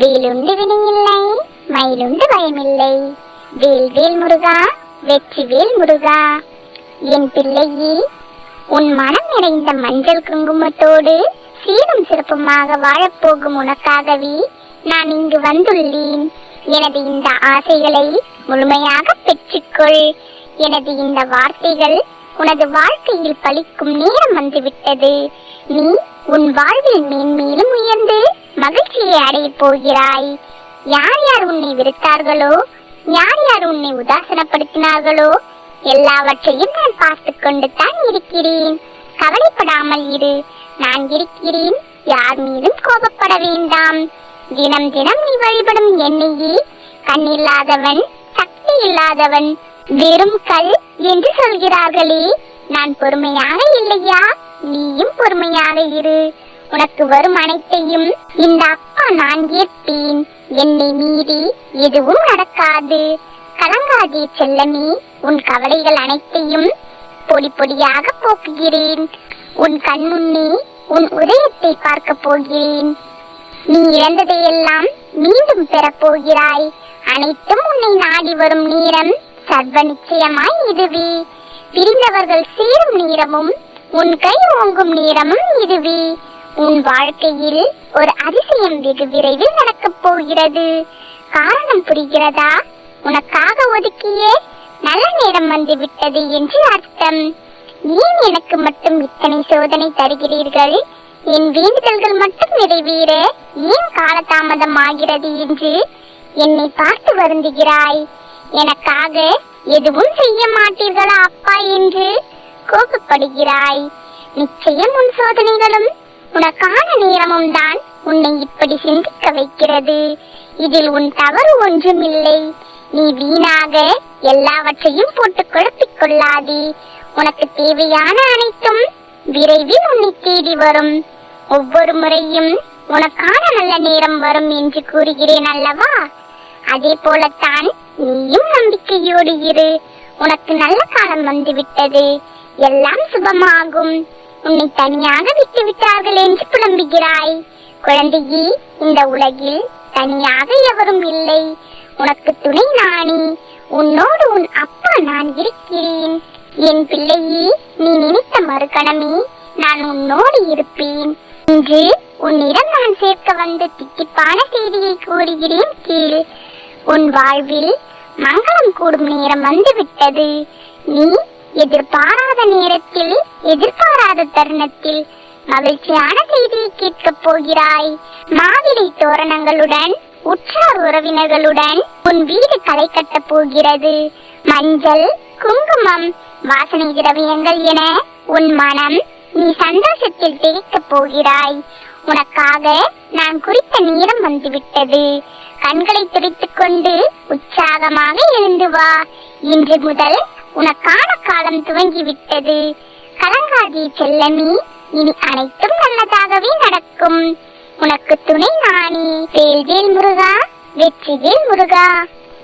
வேலுண்டு வினையில்லை மயிலுண்டு பயமில்லை. வேல் வேல் முருகா வெற்றி வேல் முருகா. என் பிள்ளையே உன் மனம் நிறைந்த மஞ்சள் குங்குமத்தோடு சீரும் சிறப்புமாக வாழப்போகும் உனக்காகவே நான் இங்கு வந்துள்ளேன். எனது இந்த ஆசைகளை முழுமையாக பெற்றுக்கொள். எனது இந்த வார்த்தைகள் உனது வாழ்க்கையில் பலிக்கும் நேரம் வந்துவிட்டது. நீ உன் வாழ்வில் மேன்மேலும் உயர்ந்து மகிழ்ச்சியை அடையப் போகிறாய். யார் யார் உன்னை வெறுத்தார்களோ யார் யார் உன்னை உதாசனப்படுத்தினார்களோ எல்லாவற்றையும் நான் பார்த்து கொண்டு தான் இருக்கிறேன். கவலைப்படாமல் இரு. நான் இருக்கிறேன். யார் மீதும் கோபப்பட வேண்டாம். தினம் தினம் நீ வழிபடும் என்னையே கண்ணில்லாதவன் சக்தி இல்லாதவன் வெறும் கல் என்று சொல்கிறார்களே. நான் பொறுமையாக இல்லையா? நீயும் பொறுமையாக இரு. உனக்கு வரும் அனைத்தையும் இந்த அப்பா நான் ஏற்பேன். என்னை மீறி எதுவும் நடக்காது. கலங்காதே செல்லமே உன் கவலைகள் அனைத்தையும் பொடி பொடியாக போக்குகிறேன். உன் கண்முன்னே உன் உதயத்தை பார்க்க போகிறேன். நீ இழந்ததையெல்லாம் மீண்டும் பெறப்போகிறாய் அனைத்தும் உன்னை நாடி வரும் நேரம் சர்வ நிச்சயமாய் இதுவே. பிரிந்தவர்கள் சேரும் நேரமும் உன் கை ஓங்கும் நேரமும் இதுவே. உன் வாழ்க்கையில் ஒரு அதிசயம் வெகு விரைவில் நடக்கப் போகிறது. காரணம் புரிகிறதா? உனக்காக ஒதுக்கிய நல்ல நேரம் வந்து விட்டது என்று அர்த்தம். ஏன் எனக்கு மட்டும் இத்தனை சோதனை தருகிறீர்கள்? என் வேண்டுதல்கள் மட்டும் நிறைவேற ஏன் காலதாமதம் ஆகிறது என்று என்னை பார்த்து வருந்துகிறாய். எனக்காக எதுவும் செய்ய மாட்டீர்களா அப்பா என்று கோபப்படுகிறாய். நிச்சயம் உன் சோதனைகளும் உனக்கான நேரமும் தான் உன்னை இப்படி சிந்திக்க வைக்கிறது. இதில் உன் தவறு ஒன்றுமில்லை. நீ வீணாக எல்லாவற்றையும் போட்டு குழப்பிக் கொள்ளாதே. உனக்கு தேவையான அனைத்தும் விரைவில் உன்னை தேடி வரும். ஒவ்வொரு முறையும் உனக்கான நல்ல நேரம் வரும் என்று கூறுகிறேன் அல்லவா? அதே போலத்தான் நீயும் நம்பிக்கையோடு இரு. உனக்கு நல்ல காலம் வந்துவிட்டது. எல்லாம் சுபமாகும். உன்னை தனியாக விட்டு விட்டார்கள் என்று புலம்புகிறாய். குழந்தையே இந்த உலகில் தனியாக எவரும் இல்லை. உனக்கு துணை நானே. உன்னோடு உன் அப்பா நான் இருக்கிறேன். என் பிள்ளையே நீ நினைத்த மறுகணமே நான் உன்னோடு இருப்பேன். இன்று உன்னிடம் நான் சேர்க்க வந்த திட்டிப்பான செய்தியை கூறுகிறேன் கீழ் உன் வாழ்வில் மங்களம் கூடும் நேரம் வந்துவிட்டது. நீ எதிர்பாராத நேரத்தில் எதிர்பாராத தருணத்தில் மகிழ்ச்சியான செய்தியை கேட்கப் போகிறாய். மாவிலை தோரணங்களுடன் உற்றார் உறவினர்களுடன் உன் வீடு களை கட்டப் போகிறது. மஞ்சள் குங்குமம் வாசனை திரவியங்கள் என உன் மனம் நீ சந்தோஷத்தில் திகைக்கப் போகிறாய். உனக்காக நான் குறித்த நேரம் வந்துவிட்டது. கண்களை துடைத்துக் கொண்டு உற்சாகமாக எழுந்து வா. இன்று முதல் உனக்கான காலம் துவங்கிவிட்டது. கலங்காதே செல்லமி இனி அனைத்தும் நல்லதாகவே நடக்கும். உனக்கு துணை நானே வேல் முருகா வெற்றி முருகா.